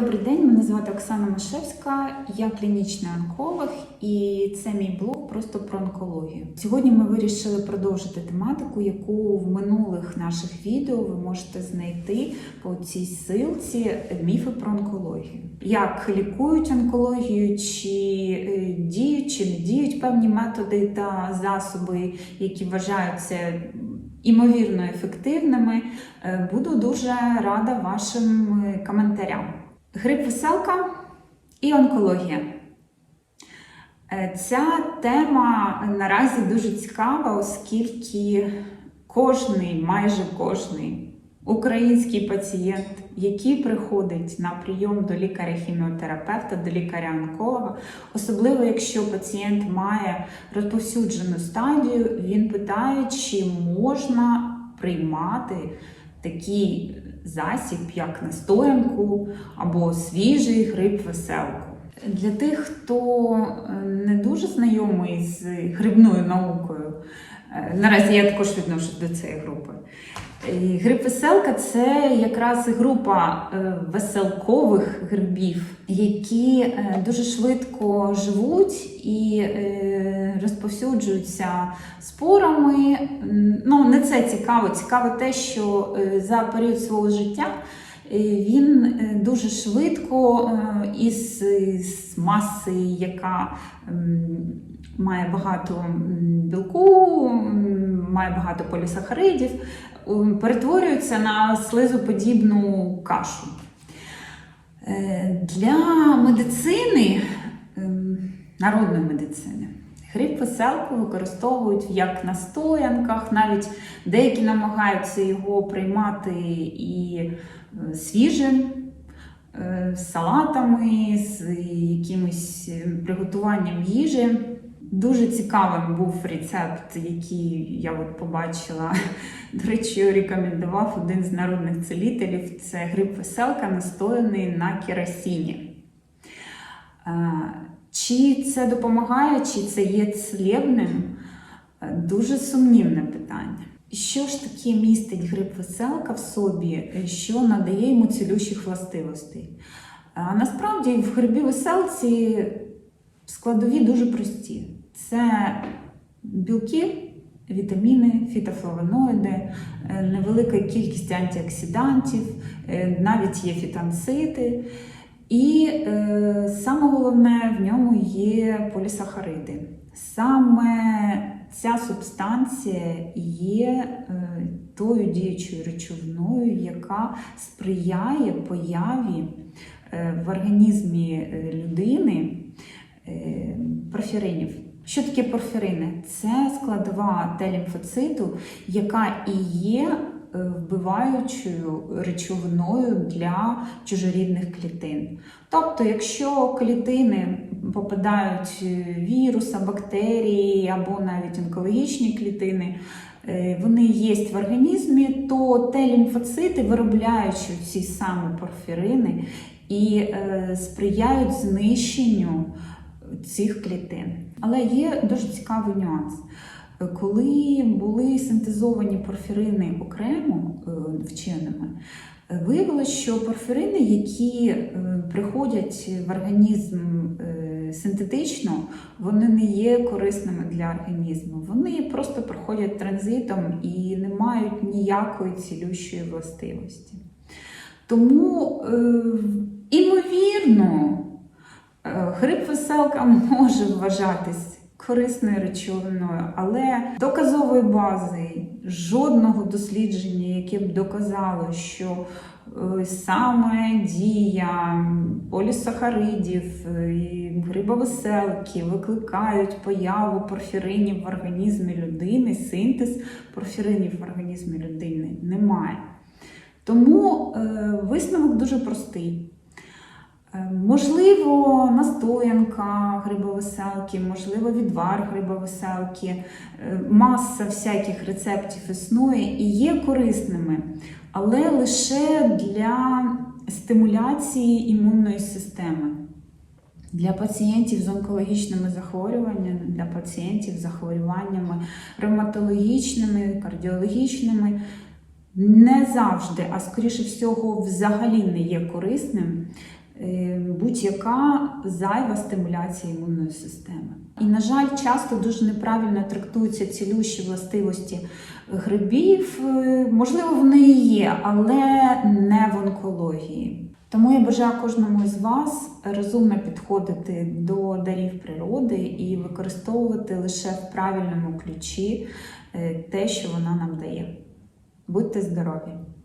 Добрий день, мене звати Оксана Машевська, я клінічний онколог, і це мій блог просто про онкологію. Сьогодні ми вирішили продовжити тематику, яку в минулих наших відео ви можете знайти по цій силці міфи про онкологію. Як лікують онкологію, чи е, діють, чи не діють певні методи та засоби, які вважаються імовірно ефективними. Е, Буду дуже рада вашим е, коментарям. Грип веселка і онкологія. Е, Ця тема наразі дуже цікава, оскільки кожний, майже кожний український пацієнт, який приходить на прийом до лікаря-хіміотерапевта, до лікаря-онколога, особливо якщо пацієнт має розповсюджену стадію, він питає, чи можна приймати такий засіб, як настоянку або свіжий гриб веселку. Для тих, хто е, не дуже знайомий з грибною наукою, е, наразі я також відношу до цієї групи. Гриб веселка це якраз група е, веселкових грибів, які е, дуже швидко живуть і е, розповсюджуються спорами. Ну, не це цікаво. Цікаво те, що за період свого життя він дуже швидко із маси, яка має багато білку, має багато полісахаридів, м, перетворюється на слизоподібну кашу. Е, Для медицини, ем, народної медицини, гриб веселку використовують як на стоянках, навіть деякі намагаються його приймати і е, свіжим, е, з салатами, з якимось е, приготуванням їжі. Дуже цікавим був рецепт, який я от побачила. До речі, рекомендував один з народних целителів. Це гриб веселка, настояний на керосіні. Е, Чи це допомагає, чи це є цілебним? Е, Дуже сумнівне питання. Що ж таке містить гриб веселка в собі, е, що надає йому цілющих властивостей? А насправді в грибі веселці складові дуже прості. Це білки, вітаміни, фітофлавоноїди, е, невелика кількість антиоксидантів, е, навіть є фітонцити. І е, саме головне в ньому є полісахариди. Саме ця субстанція є е, тою діючою речовиною, яка сприяє появі е, в організмі е, людини е, порфіринів. Що таке порфірини? Це складова Т-лімфоциту, яка і є е, вбиваючою речовиною для чужорідних клітин. Тобто, якщо клітини попадають віруса, бактерії або навіть онкологічні клітини, е, вони є в організмі, то Т-лімфоцити, виробляючи ці самі порфірини, і е, сприяють знищенню цих клітин. Але є дуже цікавий нюанс. Коли були синтезовані порфірини окремо е, вченими, виявилося, що порфірини, які е, приходять в організм е, синтетично, вони не є корисними для організму. Вони просто проходять транзитом і не мають ніякої цілющої властивості. Тому, імовірно, Гриб веселка може вважатись корисною речовиною, але доказової бази жодного дослідження, яке б доказало, що е, саме дія полісахаридів е, і грибовеселки викликають появу порфіринів в організмі людини, синтез порфіринів в організмі людини немає. Тому е, висновок дуже простий. Е, Можливо, настоянка грибовеселки, можливо, відвар грибовеселки, е, маса всяких рецептів існує і є корисними, але лише для стимуляції імунної системи. Для пацієнтів з онкологічними захворюваннями, для пацієнтів з захворюваннями ревматологічними, кардіологічними не завжди, а скоріше всього, взагалі не є корисним будь-яка зайва стимуляція імунної системи. І, на жаль, часто дуже неправильно трактуються цілющі властивості грибів. Е, Можливо, вони і є, але не в онкології. Тому я бажаю кожному із вас розумно підходити до дарів природи і використовувати лише в правильному ключі е, те, що вона нам дає. Будьте здорові!